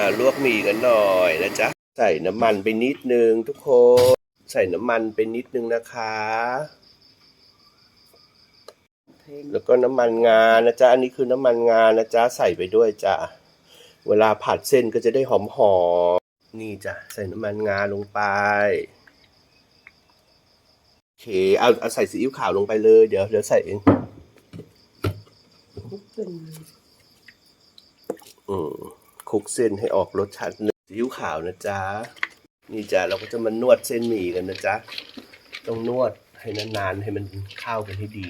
อ่าลวกหมี่กันหน่อยนะจ๊ะ ใส่น้ำมันไปนิดนึงทุกคน ใส่น้ำมันไปนิดนึงนะคะ แล้วก็น้ำมันงานะจ๊ะ อันนี้คือน้ำมันงานะจ๊ะ ใส่ไปด้วยจ้ะ เวลาผัดเส้นก็จะได้หอมหอมๆนี่จ้ะ ใส่น้ำมันงาลงไปโอเค เอาเอาใส่ซีอิ๊วขาวลงไปเลย เดี๋ยวเดี๋ยวใส่เองคลุกเป็นอืม คลุกเส้นให้ออกรสชาติเนื้อซีอิ๊วขาวนะจ๊ะนี่จ้ะเราก็จะมานวดเส้นหมี่กันนะจ๊ะต้องนวดให้นานๆให้มันเข้ากันให้ดี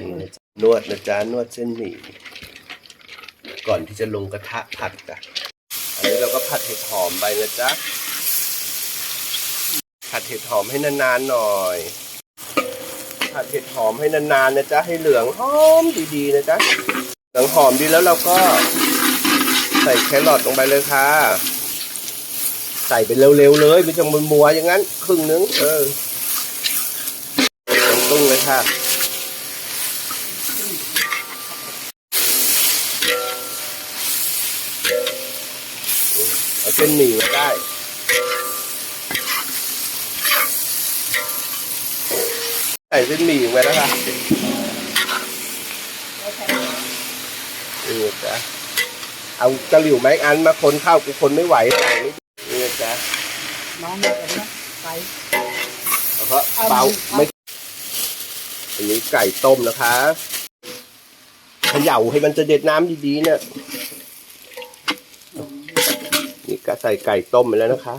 นี่นะจ๊ะนวดนะจ๊ะนวดเส้นหมี่ก่อนที่จะลงกระทะผัดจ้ะอันนี้เราก็ผัดเห็ดหอมไปนะจ๊ะผัดเห็ดหอมให้นานๆหน่อยผัดเห็ดหอมให้นานๆนะจ๊ะให้เหลืองหอมดีๆนะจ๊ะเหลืองหอมดีแล้วเราก็ ใส่แครอทลงไปเลยค่ะ ใส่ไปเร็วๆเลยไม่ต้องมัวอย่างนั้น ครึ่งนึง เออตุ้งเลยค่ะเอาเส้นหมี่มาได้ใส่เส้นหมี่ลงไปแล้วค่ะนี่จ้ะ เอากระหลิวแม็กอันมาคนเข้ากูคนไม่ไหวอะไรนี่นี่จ้ะน้องมาเอ็นะไปแล้วก็เบาไม่อันนี้ไก่ต้มนะคะเขย่าให้มันจะเด็ดน้ำดีๆเนี่ยนี่ก็ใส่ไก่ต้มไปแล้วนะคะ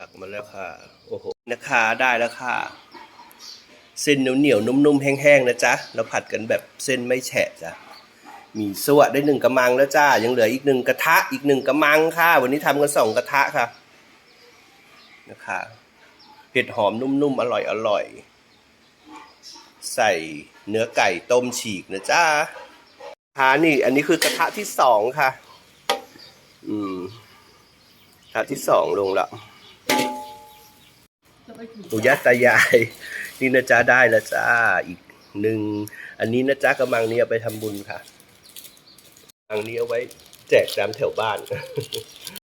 ตัก มาแล้วค่ะ โอ้โหนะคะได้แล้วค่ะ เส้นเหนียวเหนียวๆนุ่มๆแห้งๆนะจ๊ะเราผัดกันแบบเส้นไม่แฉะจ้ะมีสวดได้หนึ่งกระมังแล้วจ้า ยังเหลืออีกหนึ่งกระทะอีกหนึ่งกระมังค่ะ วันนี้ทำกันสองกระทะค่ะ นะคะเห็ดหอมนุ่มๆอร่อยอร่อยใส่เนื้อไก่ต้มฉีกนะจ้าค่ะนี่ อันนี้คือกระทะที่สองค่ะ อืม กระทะที่สองลงแล้วจะ ปู่ย่าตายาย นี่นะจ๊ะได้แล้วจ้าอีกหนึ่งอันนี้นะจ๊ะกำลังนี้เอาไปทำบุญค่ะกำลังนี้เอาไว้แจกตามแถวบ้าน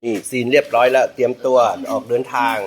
นี่ซีนเรียบร้อยแล้ว เตรียมตัวออกเดินทาง